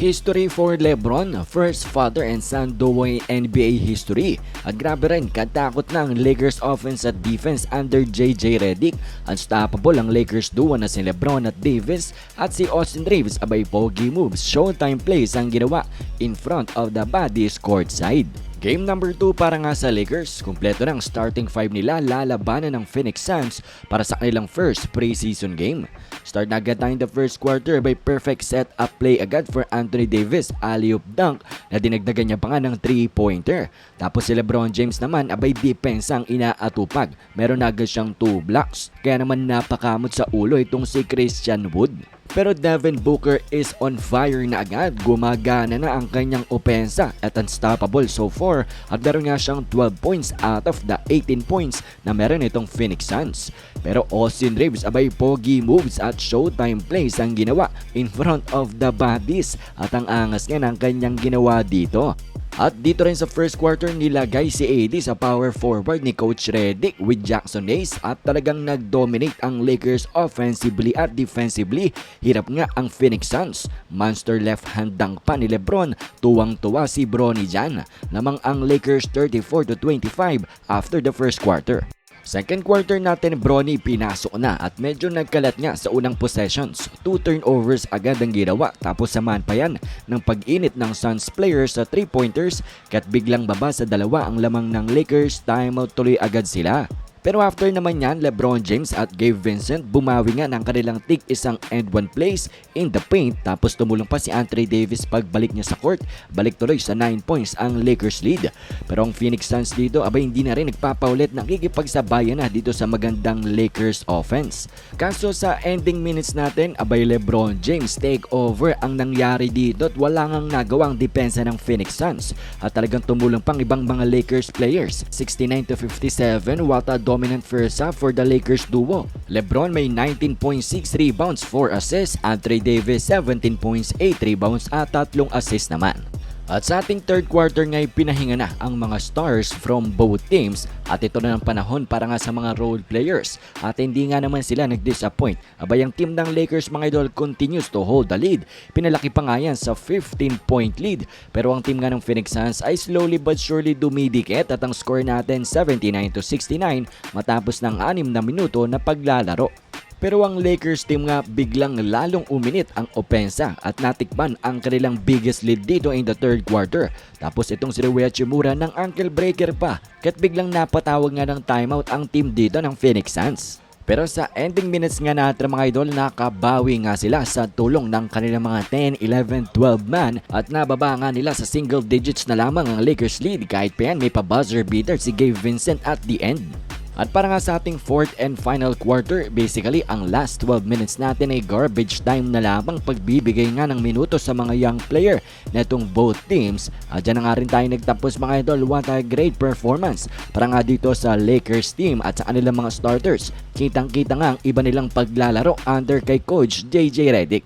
History for Lebron, first father and son duo in NBA history. At grabe rin, katakot na ang Lakers offense at defense under JJ Redick. Unstoppable ang Lakers duo na si Lebron at Davis at si Austin Reeves abay pogi moves, showtime plays ang ginawa in front of the bodies courtside. Game number 2 para nga sa Lakers. Kumpleto ng starting 5 nila lalabanan ng Phoenix Suns para sa kanilang first preseason game. Start na agad tayo the first quarter by perfect set up play agad for Anthony Davis alley-oop dunk na dinagdagan niya pa nga ng 3-pointer. Tapos si Lebron James naman abay defense ang inaatupag. Meron na agad siyang 2 blocks. Kaya naman napakamot sa ulo itong si Christian Wood. Pero Devin Booker is on fire na agad. Gumagana na ang kanyang opensa at unstoppable so far at meron nga siyang 12 points out of the 18 points na meron itong Phoenix Suns. Pero Austin Reeves abay pogi moves at showtime plays ang ginawa in front of the bodies at ang angas nga ng kanyang ginawa dito. At dito rin sa first quarter nilagay si AD sa power forward ni Coach Redick with Jackson Hayes at talagang nag-dominate ang Lakers offensively at defensively. Hirap nga ang Phoenix Suns. Monster left hand dunk pa ni Lebron. Tuwang-tuwa si Bronny dyan. Lamang ang Lakers 34 to 25 after the first quarter. Second quarter natin Bronny pinasok na at medyo nagkalat nga sa unang possessions. Two turnovers agad ang ginawa tapos samahan pa yan ng pag-init ng Suns players sa 3-pointers kat biglang baba sa dalawa ang lamang ng Lakers timeout tuloy agad sila. Pero after naman yan, LeBron James at Gabe Vincent bumawi nga ng kanilang tig isang end one plays in the paint tapos tumulong pa si Anthony Davis pagbalik niya sa court. Balik tuloy sa 9 points ang Lakers lead. Pero ang Phoenix Suns dito abay hindi na rin nagpapaulit nakikipagsabayan na dito sa magandang Lakers offense. Kaso sa ending minutes natin abay LeBron James take over ang nangyari dito at wala ngang nagawang depensa ng Phoenix Suns at talagang tumulong pang ibang mga Lakers players 69 to 57 what a dominant first half for the Lakers duo. LeBron may 19.6 rebounds, 4 assists, Anthony Davis 17 points, 8 rebounds at 3 assists naman. At sa ating third quarter ngay pinahinga na ang mga stars from both teams at ito na ang panahon para nga sa mga role players at hindi nga naman sila nag-disappoint. Abay ang team ng Lakers mga idol continues to hold the lead. Pinalaki pa nga yan sa 15 point lead pero ang team nga ng Phoenix Suns ay slowly but surely dumidikit at ang score natin 79 to 69 matapos ng 6 na minuto na paglalaro. Pero ang Lakers team nga biglang lalong uminit ang opensa at natikman ang kanilang biggest lead dito in the third quarter. Tapos itong si Rui Hachimura ng ankle breaker pa kat biglang napatawag nga ng timeout ang team dito ng Phoenix Suns. Pero sa ending minutes nga natin mga idol, nakabawi nga sila sa tulong ng kanilang mga 10, 11, 12 man at nababa nga nila sa single digits na lamang ang Lakers lead kahit pa yan may pa buzzer beater si Gabe Vincent at the end. At para nga sa ating fourth and final quarter, basically ang last 12 minutes natin ay garbage time na lamang pagbibigay nga ng minuto sa mga young player na itong both teams. At dyan na nga rin tayo nagtapos mga idol, what a great performance para nga dito sa Lakers team at sa kanilang mga starters. Kitang kita nga ang iba nilang paglalaro under kay Coach JJ Redick.